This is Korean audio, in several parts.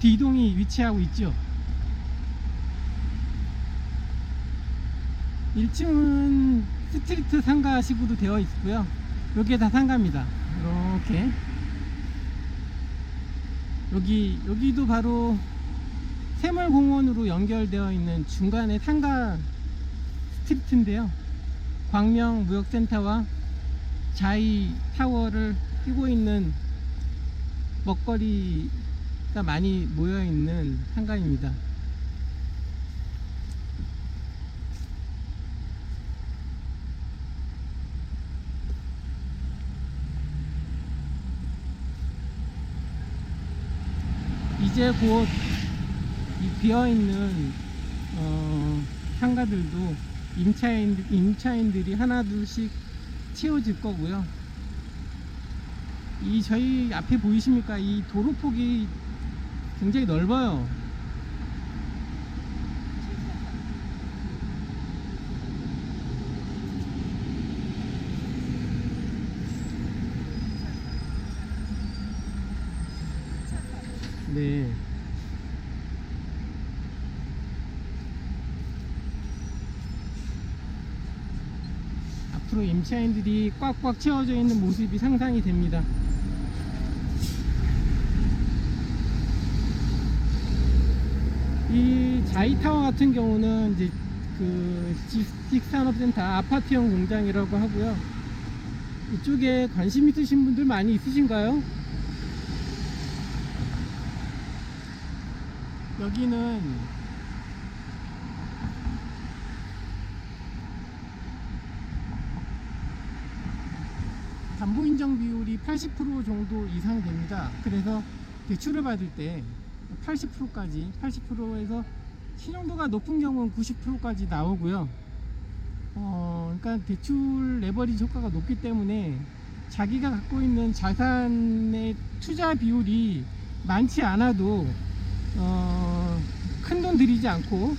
D동이 위치하고 있죠. 1층은 스트리트 상가식으로 되어 있고요. 여기에 다 상가입니다. 이렇게 여기 여기도 바로 새물공원으로 연결되어 있는 중간에 상가 스트리트인데요. 광명 무역센터와 자이 타워를 끼고 있는 먹거리 가 많이 모여 있는 상가입니다. 이제 곧이 비어 있는 어, 상가들도 임차인, 임차인들이 하나 둘씩 채워질 거고요. 이 저희 앞에 보이십니까? 이 도로 폭이 굉장히 넓어요. 네. 앞으로 임차인들이 꽉꽉 채워져 있는 모습이 상상이 됩니다. 이 자이타워 같은 경우는 이제 그 지스틱 산업센터 아파트형 공장이라고 하고요. 이쪽에 관심 있으신 분들 많이 있으신가요? 여기는 담보 인정 비율이 80% 정도 이상 됩니다. 그래서 대출을 받을 때 80%까지 80%에서 신용도가 높은 경우는 90%까지 나오고요. 어, 그러니까 대출 레버리지 효과가 높기 때문에 자기가 갖고 있는 자산의 투자 비율이 많지 않아도 어, 큰 돈 들이지 않고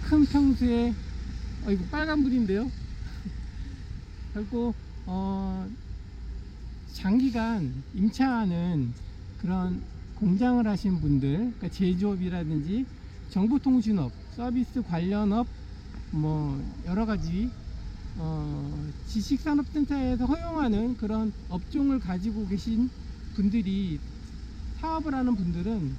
큰 평수에 어, 이거 빨간불인데요. 그리고 어, 장기간 임차하는 그런 공장을 하신 분들, 그러니까 제조업이라든지 정보통신업, 서비스 관련업, 뭐 여러 가지 어, 지식산업센터에서 허용하는 그런 업종을 가지고 계신 분들이 사업을 하는 분들은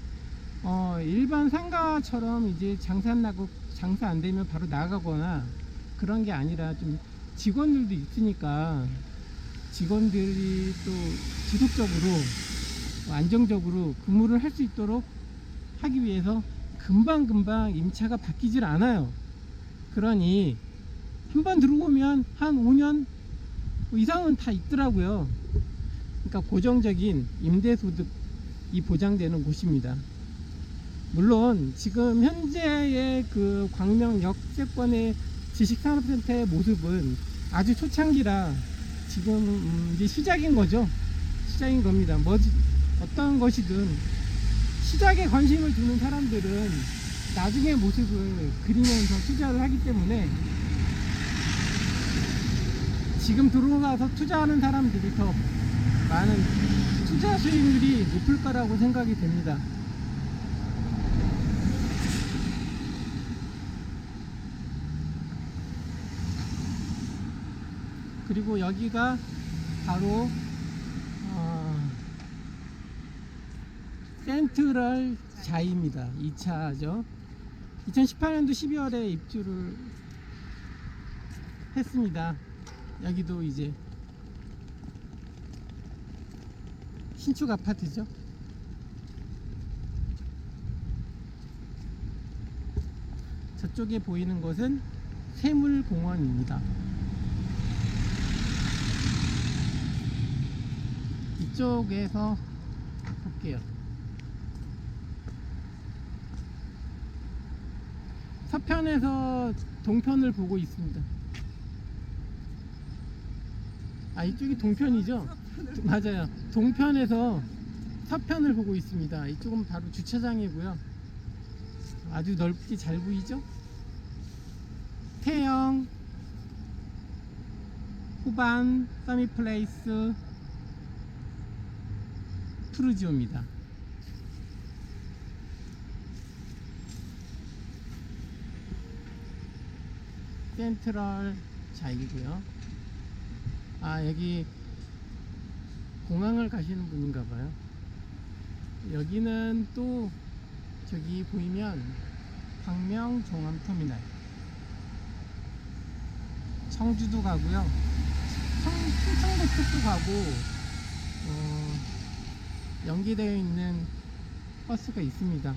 어, 일반 상가처럼 이제 장사 안 나고 장사 안 되면 바로 나가거나 그런 게 아니라 좀 직원들도 있으니까 직원들이 또 지속적으로 안정적으로 근무를 할 수 있도록 하기 위해서 금방금방 임차가 바뀌질 않아요. 그러니 한번 들어오면 한 5년 이상은 다 있더라고요. 그러니까 고정적인 임대소득이 보장되는 곳입니다. 물론 지금 현재의 그 광명 역 세권의 지식산업센터의 모습은 아주 초창기라 지금 음, 이제 시작인 거죠. 시작인 겁니다. 뭐 어떤 것이든 시작에 관심을 두는 사람들은 나중의 모습을 그리면서 투자를 하기 때문에 지금 들어가서 투자하는 사람들이 더 많은 투자 수익률이 높을 거라고 생각이 됩니다. 그리고 여기가 바로 어, 센트럴 자이입니다. 2차죠. 2018년도 12월에 입주를 했습니다. 여기도 이제 신축 아파트죠. 저쪽에 보이는 것은 세물공원입니다. 이쪽에서 볼게요. 서편에서 동편을 보고 있습니다. 아 이쪽이 동편이죠? 맞아요. 동편에서 서편을 보고 있습니다. 이쪽은 바로 주차장이고요. 아주 넓게 잘 보이죠? 태영, 후반, 서미플레이스, 푸르지오입니다. 센트럴 자이고요. 아 여기 공항을 가시는 분인가 봐요. 여기는 또 저기 보이면 광명 종암터미널 청주도 가고요. 청, 충청도 쪽도 가고 어, 연계되어 있는 버스가 있습니다.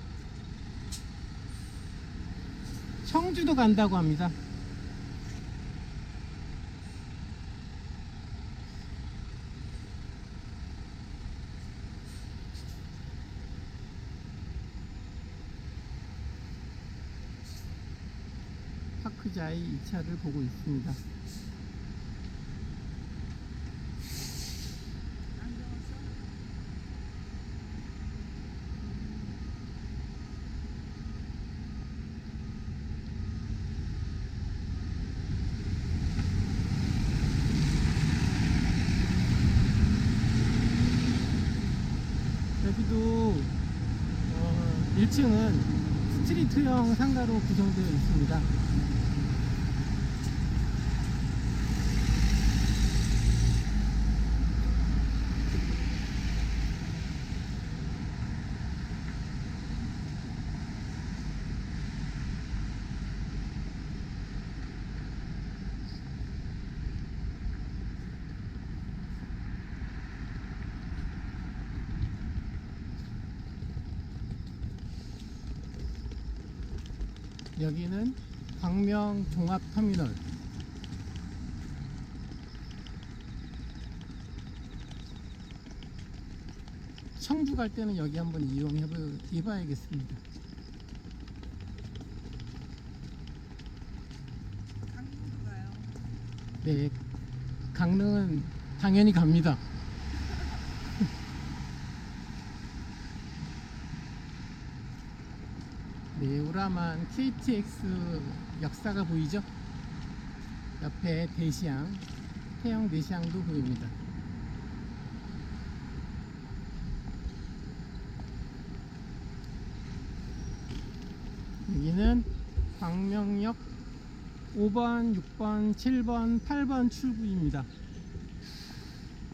청주도 간다고 합니다. 파 크자이 2차를 보고 있습니다. 여기도 어, 1층은 스트리트형 상가로 구성되어 있습니다. 여기는 광명 종합터미널. 청주 갈 때는 여기 한번 이용해 봐야겠습니다. 강릉도 가요. 네, 강릉은 당연히 갑니다. 네, 우라만 KTX 역사가 보이죠? 옆에 대시양, 태영 대시양도 보입니다. 여기는 광명역 5번, 6번, 7번, 8번 출구입니다.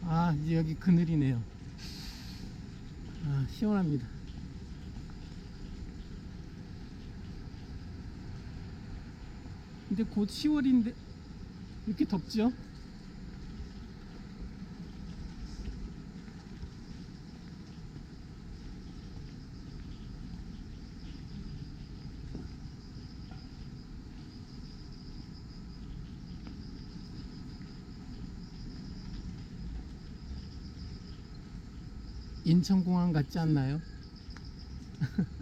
아, 이제 여기 그늘이네요. 아, 시원합니다. 근데 곧 10월인데 이렇게 덥죠? 인천공항 같지 않나요?